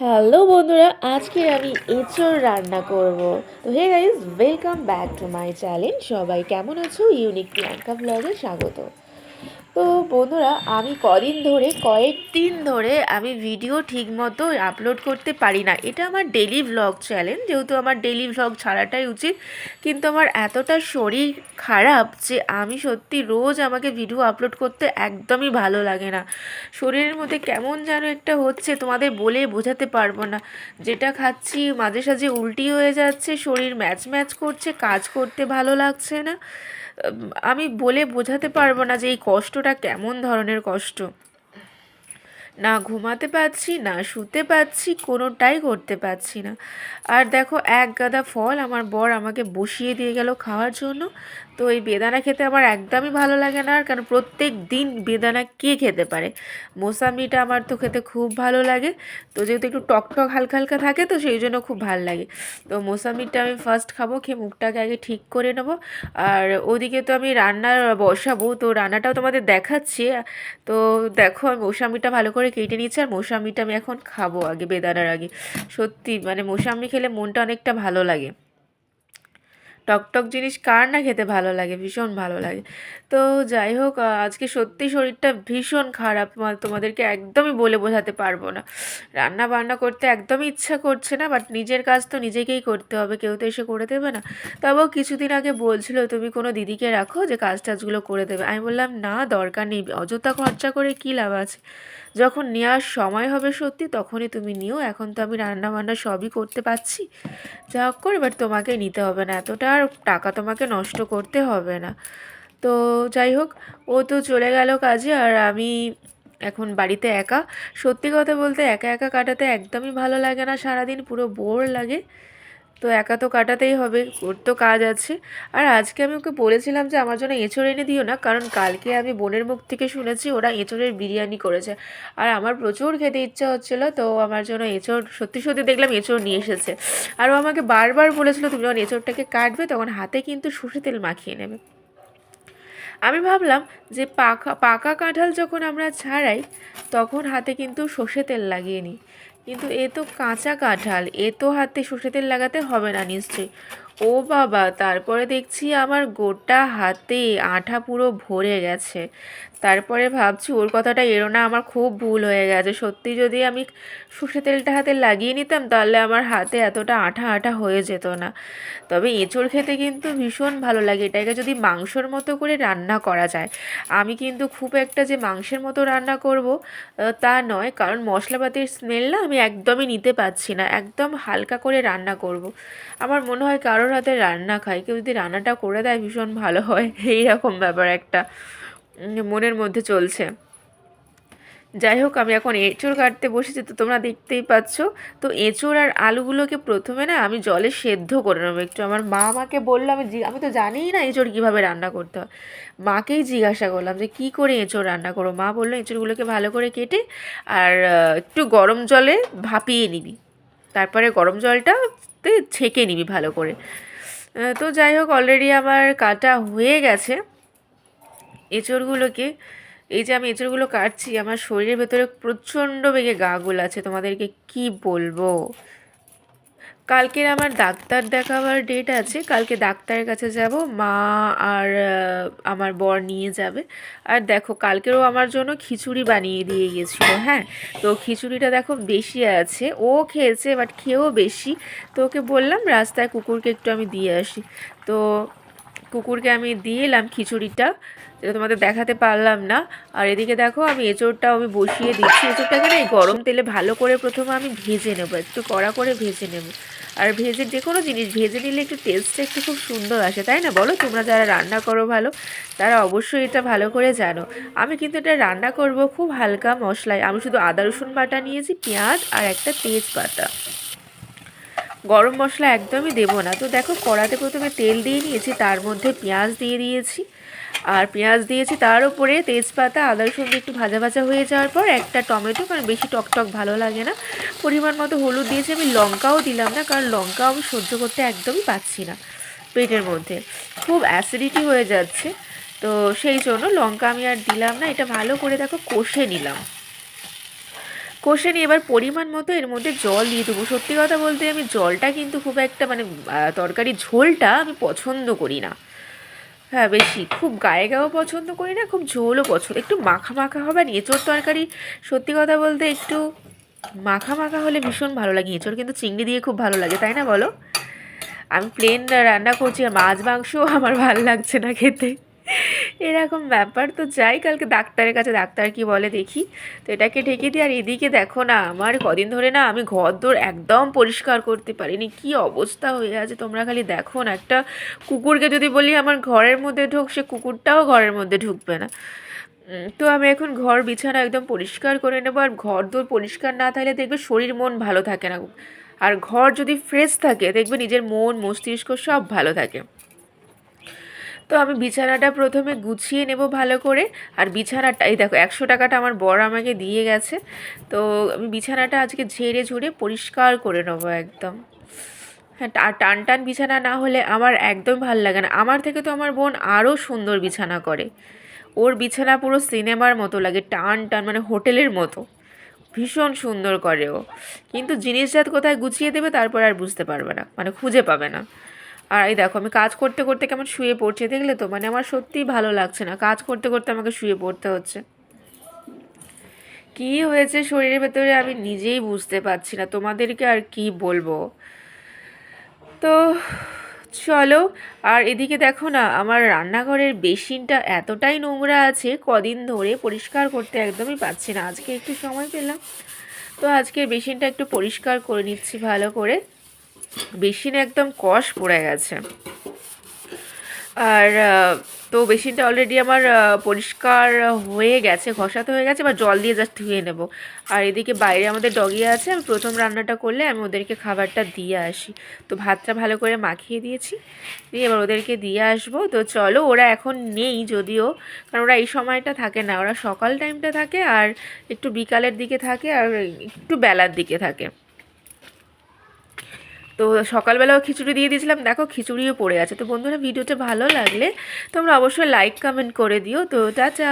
Hello বন্ধুরা, আজকে আমি এঁচড় রান্না করব। তো hey guys welcome back to my channel সবাই কেমন আছো? ইউনিক প্রিয়াঙ্কা ব্লগে স্বাগত। তো বন্ধুরা, আমি কদিন ধরে, কয়েকদিন ধরে আমি ভিডিও ঠিকমতো আপলোড করতে পারি না। এটা আমার ডেলি ভ্লগ চ্যানেল যেহেতু আমার ডেলি ভ্লগ ছাড়াটাই উচিত। কিন্তু আমার এতটা শরীর খারাপ যে আমি সত্যি রোজ আমাকে ভিডিও আপলোড করতে একদমই ভালো লাগে না। শরীরের মধ্যে কেমন যেন একটা হচ্ছে, তোমাদের বলে বোঝাতে পারব না। যেটা খাচ্ছি, মাঝে সাঝে উল্টি হয়ে যাচ্ছে, শরীর ম্যাচ ম্যাচ করছে, কাজ করতে ভালো লাগছে না। আমি বলে বোঝাতে পারব না যে এই কষ্টটা কেমন ধরনের কষ্ট। না ঘুমাতে পারছি, না শুতে পারছি, কোনোটাই করতে পারছি না। আর দেখো এক গাদা ফল আমার বর আমাকে বসিয়ে দিয়ে গেল খাওয়ার জন্য। তো এই বেদানা খেতে আমার একদমই ভালো লাগে না আর কারণ প্রত্যেক দিন বেদানা কে খেতে পারে? মোসাম্বিটা আমার তো খেতে খুব ভালো লাগে। তো যেহেতু একটু টক টক হালকা হালকা থাকে, তো সেই জন্য খুব ভালো লাগে। তো মোসাম্বিটা আমি ফার্স্ট খাব, খেয়ে মুখটাকে আগে ঠিক করে নেব। আর ওদিকে তো আমি রান্নার বসাবো, তো রান্নাটাও তোমাদের দেখাচ্ছি। তো দেখো, আমি মোসাম্বিটা ভালো করে কেটে নিচ্ছি আর মোসাম্বিটা আমি এখন খাব আগে, বেদানার আগে। সত্যি মানে মোসাম্বি খেলে মনটা অনেকটা ভালো লাগে। টকটক জিনিস কার না খেতে ভালো লাগে? ভীষণ ভালো লাগে। তো যাই হোক আজকে সত্যি শরীরটা ভীষণ খারাপ। তোমাদেরকে একদমই বলে বোঝাতে পারব না। রান্না বান্না করতে একদমই ইচ্ছা করছে না বাট নিজের কাজ তো নিজেকেই করতে হবে। কেউ তো এসে করে দেবে না। তবেও কিছুদিন আগে বলছিল, তুমি কোনো দিদিকে রাখো যে কাজ টাজগুলো করে দেবে। আমি বললাম, না, দরকার নেই। অযথা খরচা করে কী লাভ আছে? যখন নেওয়ার সময় হবে সত্যি, তখনই তুমি নিও। এখন তো আমি রান্না বান্না সবই করতে পারছি। যা হোক করে এবার তোমাকে নিতে হবে না। এতটা আর টাকা তোমাকে নষ্ট করতে হবে না। তো যাই হোক, ও তো চলে গেল কাজে আর আমি এখন বাড়িতে একা। সত্যি কথা বলতে একা একা কাটাতে একদমই ভালো লাগে না, সারাদিন পুরো বোর লাগে। তো একা তো কাটাতেই হবে, ওর তো কাজ আছে। আর আজকে আমি ওকে বলেছিলাম যে আমার জন্য এঁচড় এনে দিও না, কারণ কালকে আমি বোনের মুখ থেকে শুনেছি ওরা এঁচড়ের বিরিয়ানি করেছে। আর আমার প্রচুর খেতে ইচ্ছা হচ্ছিল, তো আমার জন্য এঁচড়, সত্যি সত্যি দেখলাম এঁচড় নিয়ে এসেছে। আর ও আমাকে বারবার বলেছিল, তুমি যখন এঁচড়টাকে কাটবে, তখন হাতে কিন্তু সর্ষে তেল মাখিয়ে নেবে। আমি ভাবলাম যে পাকা পাকা কাঁঠাল যখন আমরা ছাড়াই, তখন হাতে কিন্তু সর্ষে তেল লাগিয়ে নিই। কিন্তু এ তো কাঁচা কাঁঠাল এ তো হাতে সর্ষে তেল লাগাতে হবে না নিশ্চয়ই। ও বাবা, তারপরে দেখছি আমার গোটা হাতে আঠা পুরো ভরে গেছে। তারপরে ভাবছি ওর কথাটা এড়ো না, আমার খুব ভুল হয়ে গেছে। সত্যি যদি আমি সর্ষে তেলটা হাতে লাগিয়ে নিতাম, তাহলে আমার হাতে এতটা আঠা আঠা হয়ে যেত না। তবে এঁচড় খেতে কিন্তু ভীষণ ভালো লাগে। এটাকে যদি মাংসর মতো করে রান্না করা যায়। আমি কিন্তু খুব একটা যে মাংসের মতো রান্না করব তা নয়। কারণ মশলাপাতির স্মেল না আমি একদমই নিতে পারছি না। একদম হালকা করে রান্না করব। আমার মনে হয় কারোর হাতে রান্না খাই কেউ যদি রান্নাটা করে দেয় ভীষণ ভালো হয় এই রকম ব্যাপার একটা মনের মধ্যে চলছে। যাই হোক, আমি এখন এঁচড় কাটতে বসেছি, তো তোমরা দেখতেই পাচ্ছ। তো এঁচড় আর আলুগুলোকে প্রথমে না আমি জলে সেদ্ধ করে নেব। একটু আমার মা আমাকে বলল, আমি আমি তো জানিই না এঁচড় কীভাবে রান্না করতে হয়। মাকেই জিজ্ঞাসা করলাম যে, কী করে এঁচড় রান্না করো? মা বলল, এঁচড়গুলোকে ভালো করে কেটে আর একটু গরম জলে ভাপিয়ে নিবি। তারপরে গরম জলটাতে ছেঁকে নিবি ভালো করে। তো যাই হোক অলরেডি আমার কাটা হয়ে গেছে। এঁচড়গুলোকে, এই যে আমি এঁচড়গুলো কাটছি, আমার শরীরের ভেতরে প্রচণ্ড বেগে গা আছে তোমাদেরকে কি বলব? কালকের আমার ডাক্তার দেখাবার ডেট আছে, কালকে ডাক্তারের কাছে যাব, মা আর আমার বর নিয়ে যাবে। আর দেখো, কালকেরও আমার জন্য খিচুড়ি বানিয়ে দিয়ে গিয়েছিল হ্যাঁ? তো খিচুড়িটা দেখো বেশি আছে, ও খেয়েছে বাট খেয়েও বেশি। তো ওকে বললাম, রাস্তায় কুকুরকে একটু আমি দিয়ে আসি। তো কুকুরকে আমি দিয়ে এলাম খিচুড়িটা, যেটা তোমাদের দেখাতে পারলাম না। আর এদিকে দেখো আমি এঁচোড়টাও আমি বসিয়ে দিচ্ছি। এঁচোড়টাকে না এই গরম তেলে ভালো করে প্রথমে আমি ভেজে নেব, একটু কড়া করে ভেজে নেব। আর ভেজে যে কোনো জিনিস, ভেজে নিলে একটু টেস্টটা একটু খুব সুন্দর আসে, তাই না? বলো, তোমরা যারা রান্না করো ভালো, তারা অবশ্যই এটা ভালো করে জানো। আমি কিন্তু এটা রান্না করব খুব হালকা মশলায়। আমি শুধু আদা রসুন বাটা নিয়েছি, পেঁয়াজ আর একটা তেজপাতা। গরম মশলা একদমই দেবো না। তো দেখো কড়াতে প্রথমে তেল দিয়ে নিয়েছি, তার মধ্যে পেঁয়াজ দিয়ে দিয়েছি। আর পেঁয়াজ দিয়েছি, তার উপরে তেজপাতা, আদা, রসুন একটু ভাজা ভাজা হয়ে যাওয়ার পর একটা টমেটো, কারণ বেশি টক টক ভালো লাগে না। পরিমাণ মতো হলুদ দিয়েছি, আমি লঙ্কাও দিলাম না, কারণ লঙ্কাও আমি সহ্য করতে একদমই পাচ্ছি না পেটের মধ্যে। খুব অ্যাসিডিটি হয়ে যাচ্ছে। তো সেই জন্য লঙ্কা আমি আর দিলাম না, এটা ভালো করে দেখো কষে নিলাম। কষে নিয়ে এবার পরিমাণ মতো এর মধ্যে জল দিয়ে দেবো। সত্যি কথা বলতে আমি জলটা কিন্তু খুব একটা মানে তরকারি ঝোলটা আমি পছন্দ করি না। হ্যাঁ বেশি। খুব গায়ে গায়েও পছন্দ করি না, খুব ঝোলও পছন্দ একটু মাখা মাখা হবে। আর এঁচোড় তরকারি সত্যি কথা বলতে একটু মাখা মাখা হলে ভীষণ ভালো লাগে। এঁচোড় কিন্তু চিংড়ি দিয়ে খুব ভালো লাগে, তাই না বলো? আমি প্লেন রান্না করছি আর মাছ মাংসও আমার ভালো লাগছে না খেতে। এরকম ব্যাপার তো যাই, কালকে ডাক্তারের কাছে ডাক্তার কি বলে দেখি। তো এটাকে ঢেকে দিই আর এদিকে দেখো না, আমার কদিন ধরে না আমি ঘর দোর একদম পরিষ্কার করতে পারিনি, কি অবস্থা হয়ে আছে তোমরা খালি দেখো না, একটা কুকুরকে যদি বলি আমার ঘরের মধ্যে ঢোক, সে কুকুরটাও ঘরের মধ্যে ঢুকবে না। তো আমি এখন ঘর বিছানা একদম পরিষ্কার করে নেব, আর ঘর দোর পরিষ্কার না থাকলে দেখবে শরীর মন ভালো থাকে না। আর ঘর যদি ফ্রেশ থাকে, দেখবে নিজের মন, মস্তিষ্ক সব ভালো থাকে। তো আমি বিছানাটা প্রথমে গুছিয়ে নেব ভালো করে। আর বিছানাটা, এই দেখো, একশো টাকাটা আমার বর আমাকে দিয়ে গেছে। তো আমি বিছানাটা আজকে ঝেড়ে ঝুড়ে পরিষ্কার করে নেব একদম। হ্যাঁ টান টান বিছানা না হলে আমার একদম ভালো লাগে না। আমার থেকে তো আমার বোন আরও সুন্দর বিছানা করে। ওর বিছানা পুরো সিনেমার মতো লাগে, টান টান মানে হোটেলের মতো। ভীষণ সুন্দর করে ও। কিন্তু জিনিসজাত কোথায় গুছিয়ে দেবে তারপর আর বুঝতে পারবে না মানে খুঁজে পাবে না। আর এই দেখো, আমি কাজ করতে করতে কেমন শুয়ে পড়ছে, দেখলে তো? মানে আমার সত্যিই ভালো লাগছে না। কাজ করতে করতে আমাকে শুয়ে পড়তে হচ্ছে। কী হয়েছে শরীরের ভেতরে আমি নিজেই বুঝতে পারছি না। তোমাদেরকে আর কি বলব? তো চলো, আর এদিকে দেখো না, আমার রান্নাঘরের বেসিনটা এতটাই নোংরা আছে, কদিন ধরে পরিষ্কার করতে একদমই পাচ্ছি না। আজকে একটু সময় পেলাম। তো আজকের বেসিনটা একটু পরিষ্কার করে নিচ্ছি ভালো করে। বেসিনে একদম কষ পড়ে গেছে। আর তো বেসিনটা অলরেডি আমার পরিষ্কার হয়ে গেছে ঘষাতে হয়ে গেছে, এবার জল দিয়ে জাস্ট ধুয়ে নেব। আর এদিকে বাইরে আমাদের ডগি আছে, আমি প্রথম রান্নাটা করলে আমি ওদেরকে খাবারটা দিয়ে আসি। তো ভাতটা ভালো করে মাখিয়ে দিয়েছি, দিয়ে এবার ওদেরকে দিয়ে আসব। তো চলো, ওরা এখন নেই যদিও, কারণ ওরা এই সময়টা থাকে না, ওরা সকাল টাইমটা থাকে আর একটু বিকালের দিকে থাকে আর একটু বেলার দিকে থাকে। তো সকালবেলাও খিচুড়ি দিয়ে দিয়েছিলাম। দেখো, খিচুড়িও পড়ে আছে। তো বন্ধুরা, ভিডিওটা ভালো লাগলে তোমরা অবশ্যই লাইক কমেন্ট করে দিও। তো, টাটা!